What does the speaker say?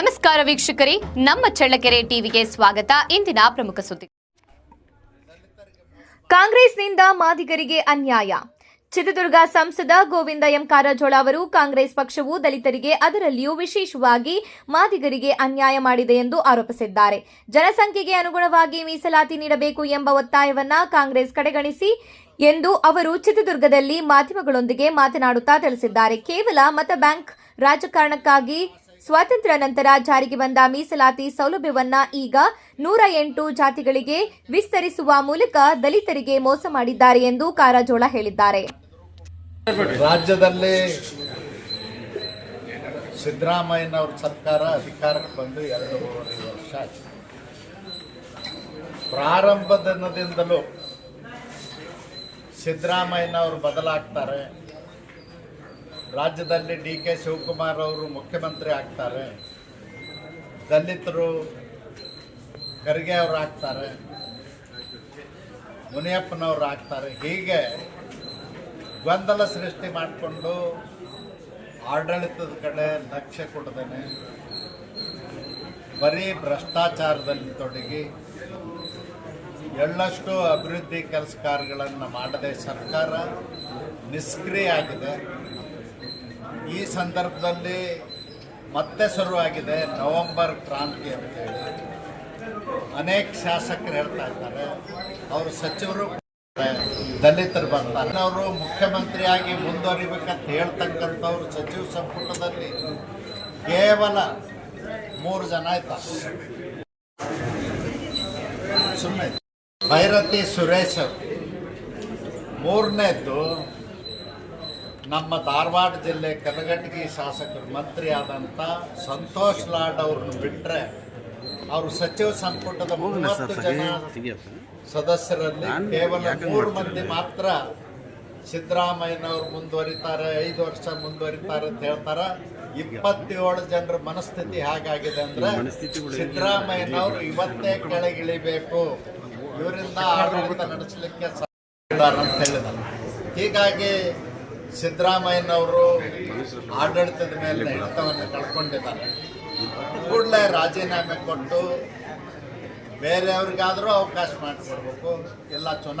ವೀಕ್ಷಕರೇ, ನಮ್ಮ ಚಳ್ಳಕೆರೆ ಟಿವಿಗೆ ಸ್ವಾಗತ. ಇಂದಿನ ಪ್ರಮುಖ ಸುದ್ದಿ ಕಾಂಗ್ರೆಸ್ನಿಂದ ಮಾದಿಗರಿಗೆ ಅನ್ಯಾಯ. ಚಿತ್ರದುರ್ಗ ಸಂಸದ ಗೋವಿಂದ ಎಂ ಕಾರಜೋಳ ಅವರು ಕಾಂಗ್ರೆಸ್ ಪಕ್ಷವು ದಲಿತರಿಗೆ ಅದರಲ್ಲಿಯೂ ವಿಶೇಷವಾಗಿ ಮಾದಿಗರಿಗೆ ಅನ್ಯಾಯ ಮಾಡಿದೆ ಎಂದು ಆರೋಪಿಸಿದ್ದಾರೆ. ಜನಸಂಖ್ಯೆಗೆ ಅನುಗುಣವಾಗಿ ಮೀಸಲಾತಿ ನೀಡಬೇಕು ಎಂಬ ಒತ್ತಾಯವನ್ನು ಕಾಂಗ್ರೆಸ್ ಕಡೆಗಣಿಸಿ ಎಂದು ಅವರು ಚಿತ್ರದುರ್ಗದಲ್ಲಿ ಮಾಧ್ಯಮಗಳೊಂದಿಗೆ ಮಾತನಾಡುತ್ತಾ ತಿಳಿಸಿದ್ದಾರೆ. ಕೇವಲ ಮತ ಬ್ಯಾಂಕ್ ರಾಜಕಾರಣಕ್ಕಾಗಿ ಸ್ವಾತಂತ್ರ್ಯ ನಂತರ ಜಾರಿಗೆ ಬಂದ ಮೀಸಲಾತಿ ಸೌಲಭ್ಯವನ್ನ ಈಗ ನೂರ ಎಂಟು ಜಾತಿಗಳಿಗೆ ವಿಸ್ತರಿಸುವ ಮೂಲಕ ದಲಿತರಿಗೆ ಮೋಸ ಮಾಡಿದ್ದಾರೆ ಎಂದು ಕಾರಜೋಳ ಹೇಳಿದ್ದಾರೆ. ರಾಜ್ಯದಲ್ಲಿ ಸಿದ್ದರಾಮಯ್ಯನವ್ರ ಸರ್ಕಾರ ಅಧಿಕಾರಕ್ಕೆ ಬಂದು ಎರಡೂವರೆ ವರ್ಷ ಆಯ್ತು. ಪ್ರಾರಂಭದಿಂದಲೂ ಸಿದ್ದರಾಮಯ್ಯನವರು ಬದಲಾಗ್ತಾರೆ. ರಾಜ್ಯದಲ್ಲಿ ಡಿ ಕೆ ಶಿವಕುಮಾರ್ ಅವರು ಮುಖ್ಯಮಂತ್ರಿ ಆಗ್ತಾರೆ. ದಲಿತರು ಖರ್ಗೆ ಅವರು ಆಗ್ತಾರೆ. ಮುನಿಯಪ್ಪನವರು ಆಗ್ತಾರೆ. ಹೀಗೆ ಗೊಂದಲ ಸೃಷ್ಟಿ ಮಾಡಿಕೊಂಡು ಆಡಳಿತದ ಕಡೆ ಲಕ್ಷ್ಯ ಕೊಡ್ತೇನೆ ಬರೀ ಭ್ರಷ್ಟಾಚಾರದಲ್ಲಿ ತೊಡಗಿ ಎಳ್ಳಷ್ಟು ಅಭಿವೃದ್ಧಿ ಕೆಲಸ ಕಾರ್ಯಗಳನ್ನು ಮಾಡದೆ ಸರ್ಕಾರ ನಿಷ್ಕ್ರಿಯ ಆಗಿದೆ. ಈ ಸಂದರ್ಭದಲ್ಲಿ ಮತ್ತೆ ಶುರುವಾಗಿದೆ ನವೆಂಬರ್ ಕ್ರಾಂತಿ ಅಂತೇಳಿ. ಅನೇಕ ಶಾಸಕರು ಹೇಳ್ತಾ ಇದ್ದಾರೆ. ಅವರು ಸಚಿವರು ದಲಿತರು ಬರ್ತಾರೆ. ಅವರು ಮುಖ್ಯಮಂತ್ರಿಯಾಗಿ ಮುಂದುವರಿಬೇಕಂತ ಹೇಳ್ತಕ್ಕಂಥವ್ರು ಸಚಿವ ಸಂಪುಟದಲ್ಲಿ ಕೇವಲ ಮೂರು ಜನ ಆಯ್ತಾರೆ ಸುಮ್ಮನೆ ಭೈರತಿ ಸುರೇಶ್. ಮೂರನೇದ್ದು ನಮ್ಮ ಧಾರವಾಡ ಜಿಲ್ಲೆ ಕಲಘಟಗಿ ಶಾಸಕರು ಮಂತ್ರಿ ಆದಂಥ ಸಂತೋಷ್ ಲಾಡ್ ಅವ್ರನ್ನ ಬಿಟ್ಟರೆ ಅವರು ಸಚಿವ ಸಂಪುಟದ ಮೂವತ್ತು ಜನ ಸದಸ್ಯರಲ್ಲಿ ಕೇವಲ ಮೂರು ಮಂದಿ ಮಾತ್ರ ಸಿದ್ದರಾಮಯ್ಯನವ್ರು ಮುಂದುವರಿತಾರೆ ಐದು ವರ್ಷ ಮುಂದುವರಿತಾರೆ ಅಂತ ಹೇಳ್ತಾರೆ. ಇಪ್ಪತ್ತೇಳು ಜನರ ಮನಸ್ಥಿತಿ ಹೇಗಾಗಿದೆ ಅಂದ್ರೆ ಸಿದ್ದರಾಮಯ್ಯನವರು ಇವತ್ತೇ ಕೆಳಗಿಳಿಬೇಕು. ಇವರಿಂದ ಆಡಳಿತ ನಡೆಸಲಿಕ್ಕೆ ಅಂತ ಹೀಗಾಗಿ ಸಿದ್ದರಾಮಯ್ಯನವರು ಆಡಳಿತದ ಮೇಲೆ ಹಿಡಿತವನ್ನು ಕಳ್ಕೊಂಡಿದ್ದಾರೆ. ಕೂಡಲೇ ರಾಜೀನಾಮೆ ಕೊಟ್ಟು ಬೇರೆಯವ್ರಿಗಾದರೂ ಅವಕಾಶ ಮಾಡಿಕೊಡ್ಬೇಕು. ಎಲ್ಲ ಚುನಾವಣೆ